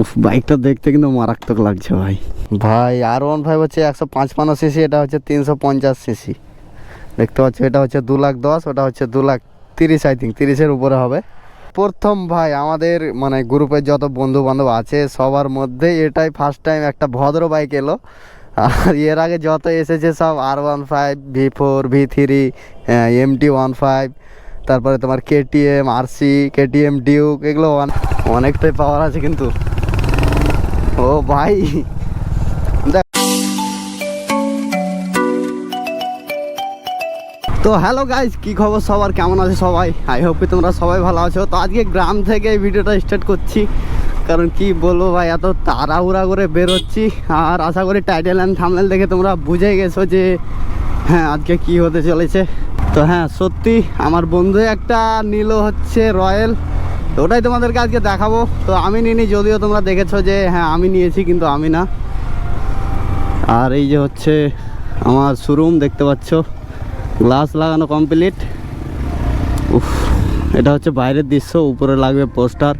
উফ বাইকটা দেখতে কিন্তু মারাত্মক লাগছে ভাই। ভাই আর ওয়ান ফাইভ হচ্ছে একশো পাঁচপান্ন সিসি এটা হচ্ছে তিনশো পঞ্চাশ সিসি দেখতে পাচ্ছ, এটা হচ্ছে দু লাখ দশ, ওটা হচ্ছে দু লাখ তিরিশ আই থিঙ্ক তিরিশের উপরে হবে। প্রথম ভাই, আমাদের মানে গ্রুপের যত বন্ধু বান্ধব আছে, সবার মধ্যে এটাই ফার্স্ট টাইম একটা ভদ্র বাইক এলো। আর এর আগে যত এসেছে সব R one five V four V three M T one five তারপরে তোমার কেটিএম আরসি কেটিএম ডিউক এগুলো অন- অনেকটাই পাওয়ার আছে কিন্তু। ও ভাই। তো হ্যালো গাইজ কি খবর সবার? কেমন আছে সবাই? আই হোপ তোমরা সবাই ভালো আছো। তো আজকে গ্রাম থেকে এই ভিডিওটা স্টার্ট করছি। কারণ কি বলব ভাই, এত তাড়াহুড়া করে বেরোচ্ছি। আর আশা করি টাইটেল অ্যান্ড থামনেল দেখে তোমরা বুঝে গেছো যে হ্যাঁ আজকে কি হতে চলেছে। তো হ্যাঁ সত্যি আমার বন্ধু একটা নিল হচ্ছে রয়্যাল। তো ওটাই তোমাদেরকে আজকে দেখাবো। তো আমি নিনি যদিও তোমরা দেখেছ যে হ্যাঁ আমি নিয়েছি, কিন্তু আমি না। আর এই যে হচ্ছে আমার শোরুম দেখতে পাচ্ছ। গ্লাস লাগানো কমপ্লিট উফ, এটা হচ্ছে বাইরের দৃশ্য, উপরে লাগবে পোস্টার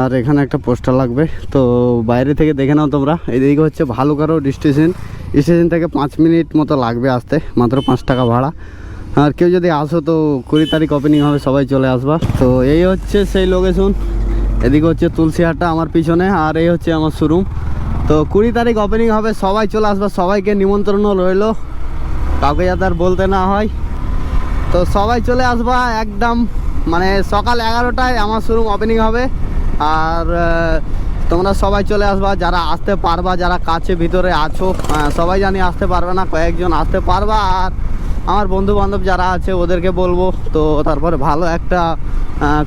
আর এখানে একটা পোস্টার লাগবে। তো বাইরে থেকে দেখে নাও তোমরা। এদিকে হচ্ছে ভালো ভালুকারো স্টেশন স্টেশন থেকে পাঁচ মিনিট মতো লাগবে আসতে, মাত্র পাঁচ টাকা ভাড়া। আর কেউ যদি আসো তো কুড়ি তারিখ ওপেনিং হবে, সবাই চলে আসবা। তো এই হচ্ছে সেই লোকেশন এদিকে হচ্ছে তুলসীহাটটা আমার পিছনে, আর এই হচ্ছে আমার শোরুম তো কুড়ি তারিখ ওপেনিং হবে, সবাই চলে আসবা, সবাইকে নিমন্ত্রণও রইল। কাউকে যাতে আর বলতে না হয়। তো সবাই চলে আসবা, একদম মানে সকাল এগারোটায় আমার শোরুম ওপেনিং হবে। আর তোমরা সবাই চলে আসবা, যারা আসতে পারবা, যারা কাছে ভিতরে আছো সবাই জানি আসতে পারবে না, কয়েকজন আসতে পারবা। আর আমার বন্ধু বান্ধব যারা আছে, ওদেরকে বলব। তো তারপরে ভালো একটা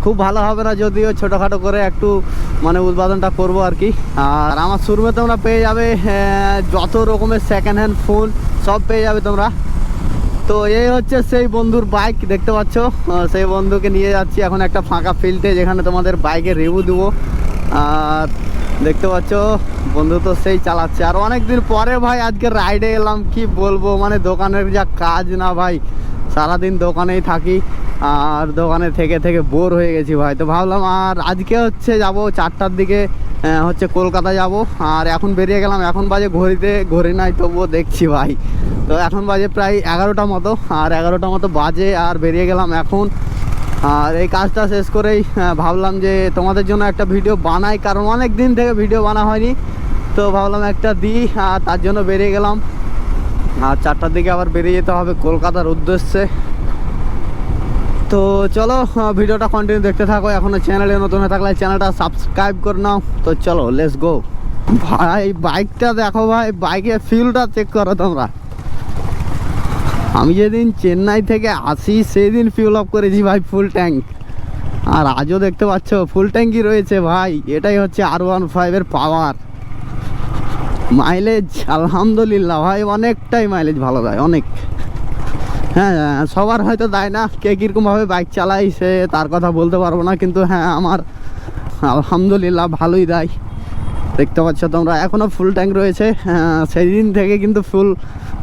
খুব ভালো হবে না যদিও ছোটোখাটো করে একটু মানে উৎপাদনটা করব আর কি। আর আমার শোরুমে তোমরা পেয়ে যাবে যত রকমের সেকেন্ড হ্যান্ড ফোন সব পেয়ে যাবে তোমরা। তো এই হচ্ছে সেই বন্ধুর বাইক দেখতে পাচ্ছ? সেই বন্ধুকে নিয়ে যাচ্ছি। এখন একটা ফাঁকা ফিল্ডে যেখানে তোমাদের বাইকের রিভিউ দেবো। আর দেখতে পাচ্ছ? বন্ধু তো সেই চালাচ্ছে। আর অনেক দিন পরে ভাই আজকে রাইডে এলাম, কি বলব? মানে দোকানের যা কাজ না ভাই, সারাদিন দোকানেই থাকি। আর দোকানে থেকে থেকে বোর হয়ে গেছি ভাই। তো ভাবলাম আর আজকে হচ্ছে যাব চারটার দিকে হচ্ছে কলকাতা যাব। আর এখন বেরিয়ে গেলাম। এখন বাজে ঘড়িতে, ঘড়ি নাই, তবুও দেখছি ভাই। তো এখন বাজে প্রায় এগারোটা মতো। আর এগারোটা মতো বাজে আর বেরিয়ে গেলাম এখন। আর এই কাজটা শেষ করেই ভাবলাম যে তোমাদের জন্য একটা ভিডিও বানাই, কারণ অনেক দিন থেকে ভিডিও বানা হয়নি। তো ভাবলাম একটা দিই আর তার জন্য বেরিয়ে গেলাম। আর চারটার দিকে আবার বেরিয়ে যেতে হবে কলকাতার উদ্দেশ্যে। তো চলো ভিডিওটা কন্টিনিউ দেখতে থাকো। এখনও চ্যানেলে নতুন হয়ে থাকলে চ্যানেলটা সাবস্ক্রাইব করে নাও। তো চলো লেটস গো ভাই বাইকটা দেখো ভাই বাইকের ফিউলটা চেক করো তোমরা। আমি যেদিন চেন্নাই থেকে আসি সেদিন ফিউল আপ করেছি ভাই ফুল ট্যাঙ্ক আর আজও দেখতে পাচ্ছ ফুল ট্যাঙ্কই রয়েছে ভাই। এটাই হচ্ছে আর ওয়ান ফাইভের পাওয়ার মাইলেজ আলহামদুলিল্লাহ ভাই অনেকটাই মাইলেজ ভালো দেয় অনেক। হ্যাঁ সবার হয়তো দেয় না কে কীরকমভাবে বাইক চালাই সে তার কথা বলতে পারব না কিন্তু হ্যাঁ আমার আলহামদুলিল্লাহ ভালোই দেয়। দেখতে পাচ্ছ তোমরা এখনও ফুল ট্যাঙ্ক রয়েছে। হ্যাঁ, সেই দিন থেকে কিন্তু ফুল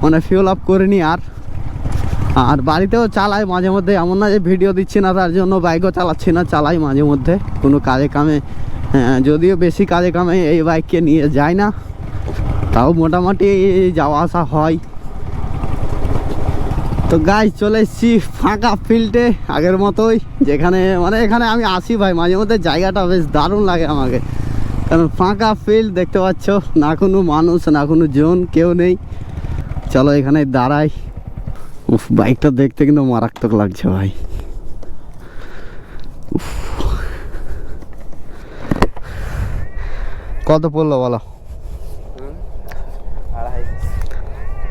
মানে ফিউল আপ করিনি আর। আর বাড়িতেও চালাই মাঝে মধ্যে এমন না যে ভিডিও দিচ্ছি না তার জন্য বাইকও চালাচ্ছি না চালাই মাঝে মধ্যে। কোনো কাজে কামে হ্যাঁ, যদিও বেশি কাজে কামে এই বাইককে নিয়ে যায় না তাও মোটামুটি যাওয়া আসা হয়। তো গাই চলে এসেছি ফাঁকা ফিল্ডে আগের মতোই যেখানে মানে এখানে আমি আসি ভাই মাঝে মধ্যে জায়গাটা বেশ দারুণ লাগে আমাকে। কারণ ফাঁকা ফিল্ড দেখতে পাচ্ছ না কোনো মানুষ না কোনো জন কেউ নেই। চলো এখানে দাঁড়াই। উফ বাইকটা দেখতে কিন্তু মারাত্মক লাগছে ভাই। উফ। কত পড়ল বলো?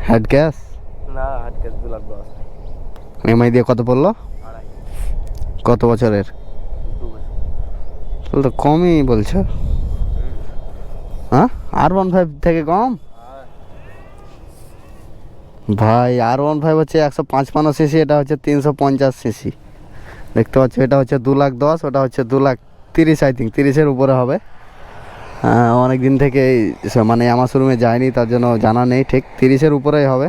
হেড গ্যাস না দু লাখ দশ এমআই দিয়ে কত পড়ল? কত বছরের? তাহলে তো কমই বলছো। হ্যাঁ? আর ওয়ান ফাইভ থেকে কম? ভাই আর ওয়ান ফাইভ হচ্ছে একশো পাঁচপান্ন সিসি এটা হচ্ছে তিনশো পঞ্চাশ সিসি দেখতে পাচ্ছ এটা হচ্ছে দু লাখ দশ ওটা হচ্ছে দু লাখ তিরিশ আই থিঙ্ক তিরিশের উপরে হবে। অনেক দিন থেকে মানে আমার শোরুমে যায়নি তার জন্য জানা নেই ঠিক। তিরিশের উপরেই হবে।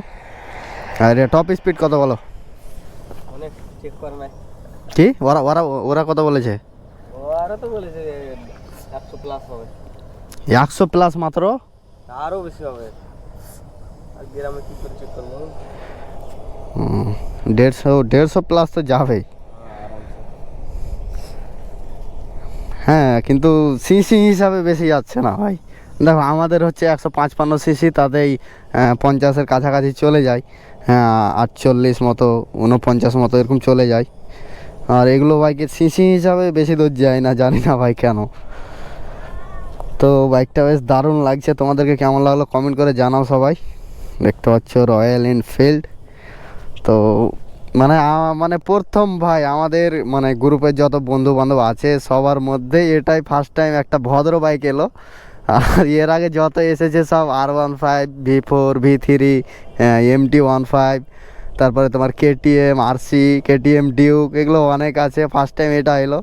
আর টপ স্পিড কত বলো? কি? ওরা ওরা ওরা কত বলেছে? ওরা তো বলেছে একশো প্লাস হবে। একশো প্লাস মাত্র? আরও বেশি হবে। কি করে চেক দেড়শো দেড়শো প্লাস তো যাবেই। হ্যাঁ কিন্তু সিসি হিসাবে বেশি যাচ্ছে না ভাই। দেখো, আমাদের হচ্ছে একশো পাঁচপান্ন সিসি তাতেই পঞ্চাশের কাছাকাছি চলে যায়। হ্যাঁ আটচল্লিশ মতো উনপঞ্চাশ মতো এরকম চলে যায়। আর এগুলো বাইকের সিসি হিসাবে বেশি দূর যায় না, জানি না ভাই কেন। তো বাইকটা বেশ দারুণ লাগছে। তোমাদেরকে কেমন লাগল কমেন্ট করে জানাও সবাই। দেখতে পাচ্ছ রয়্যাল এনফিল্ড। তো মানে মানে প্রথম ভাই আমাদের মানে গ্রুপের যত বন্ধু বান্ধব আছে, সবার মধ্যে এটাই ফার্স্ট টাইম একটা ভদ্র বাইক এলো আর এর আগে যত এসেছে সব R one five V four V three M T one five তারপরে তোমার কেটিএম আরসি কেটিএম ডিউক এগুলো অনেক আছে। ফার্স্ট টাইম এটা এলো।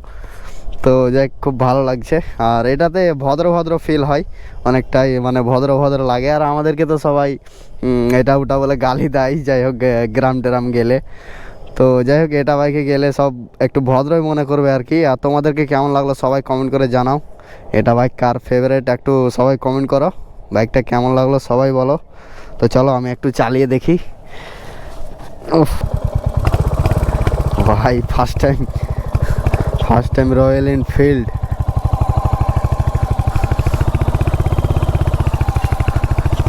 তো যাই খুব ভালো লাগছে। আর এটাতে ভদ্র ভদ্র ফিল হয়, অনেকটাই মানে ভদ্র ভদ্র লাগে। আর আমাদেরকে তো সবাই এটা ওটা বলে গালি দেয়, যাই হোক গ্রাম টেরাম গেলে। তো যাই হোক, এটা বাইকে গেলে সব একটু ভদ্রই মনে করবে আর কি। আর তোমাদেরকে কেমন লাগল সবাই কমেন্ট করে জানাও। এটা বাইক কার ফেভারেট একটু সবাই কমেন্ট করো। বাইকটা কেমন লাগল সবাই বলো। তো চলো, আমি একটু চালিয়ে দেখি। ভাই first time first time Royal Enfield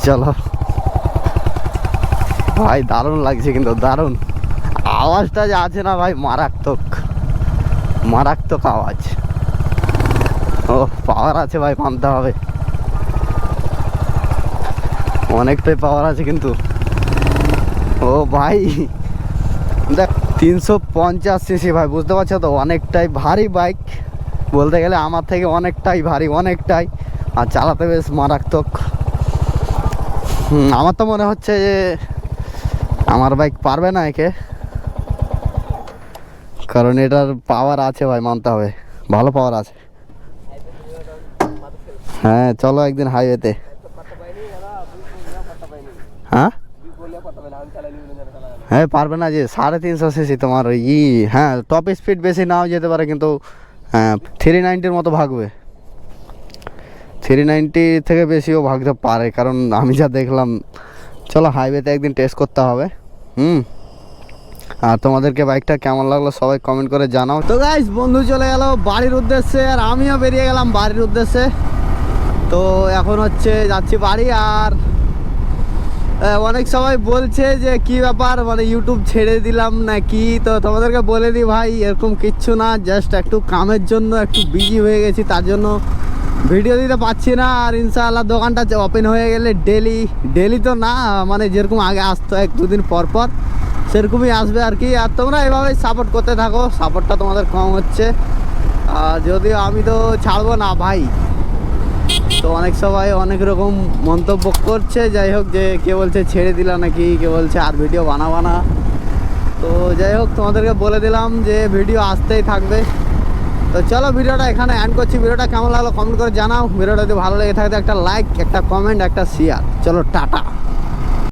চলো। ভাই, দারুণ লাগছে কিন্তু, দারুণ। আওয়াজটা যে আছে না ভাই, মারাত্মক। মারাত্মক আওয়াজ। ও পাওয়ার আছে ভাই মানতে হবে। অনেকটাই পাওয়ার আছে কিন্তু। ও ভাই, দেখ তিনশো পঞ্চাশ সিসি ভাই, বুঝতে পারছ তো? অনেকটাই ভারী বাইক বলতে গেলে আমার থেকে অনেকটাই ভারী, অনেকটাই। আর চালাতে বেশ মারাত্মক। আমার তো মনে হচ্ছে যে আমার বাইক পারবে না একে। কারণ এটার পাওয়ার আছে ভাই, মানতে হবে। ভালো পাওয়ার আছে। হ্যাঁ চলো একদিন হাইওয়েতে হ্যাঁ পারবে না যে সাড়ে তিনশো সিসি তোমার ই হ্যাঁ টপ স্পিড বেশি নাও যেতে পারে কিন্তু হ্যাঁ থ্রি নাইনটির মতো ভাগবে। থ্রি নাইনটি থেকে বেশিও ভাগতে পারে, কারণ আমি যা দেখলাম, চলো হাইওয়েতে একদিন টেস্ট করতে হবে, হুম? আর তোমাদেরকে বাইকটা কেমন লাগল সবাই কমেন্ট করে জানাও। তো গাইস বন্ধু চলে গেল বাড়ির উদ্দেশ্যে, আর আমিও বেরিয়ে গেলাম বাড়ির উদ্দেশ্যে। তো এখন হচ্ছে যাচ্ছি বাড়ি, আর অনেক সবাই বলছে যে, কি ব্যাপার? মানে ইউটিউব ছেড়ে দিলাম নাকি তো তোমাদেরকে বলে দিই, ভাই, এরকম কিচ্ছু না। জাস্ট একটু কামের জন্য একটু বিজি হয়ে গেছি, তার জন্য ভিডিও দিতে পারছি না। আর ইনশাআল্লাহ দোকানটা ওপেন হয়ে গেলে ডেলি ডেলি তো না মানে যেরকম আগে আসতো এক দুদিন পর পর, সেরকমই আসবে আর কি। আর তোমরা এভাবেই সাপোর্ট করতে থাকো। সাপোর্টটা তোমাদের কম হচ্ছে। আর যদিও আমি তো ছাড়বো না, ভাই তো অনেক সবাই অনেক রকম মন্তব্য করছে, যাই হোক যে কে বলছে ছেড়ে দিলা নাকি, কে বলছে আর ভিডিও বানাবা না। তো যাই হোক, তোমাদেরকে বলে দিলাম যে ভিডিও আসতেই থাকবে। তো চলো ভিডিওটা এখানে অ্যান্ড করছি। ভিডিওটা কেমন লাগল কমেন্ট করে জানাও। ভিডিওটা যদি ভালো লেগে থাকে একটা লাইক একটা কমেন্ট একটা শেয়ার চলো, টাটা।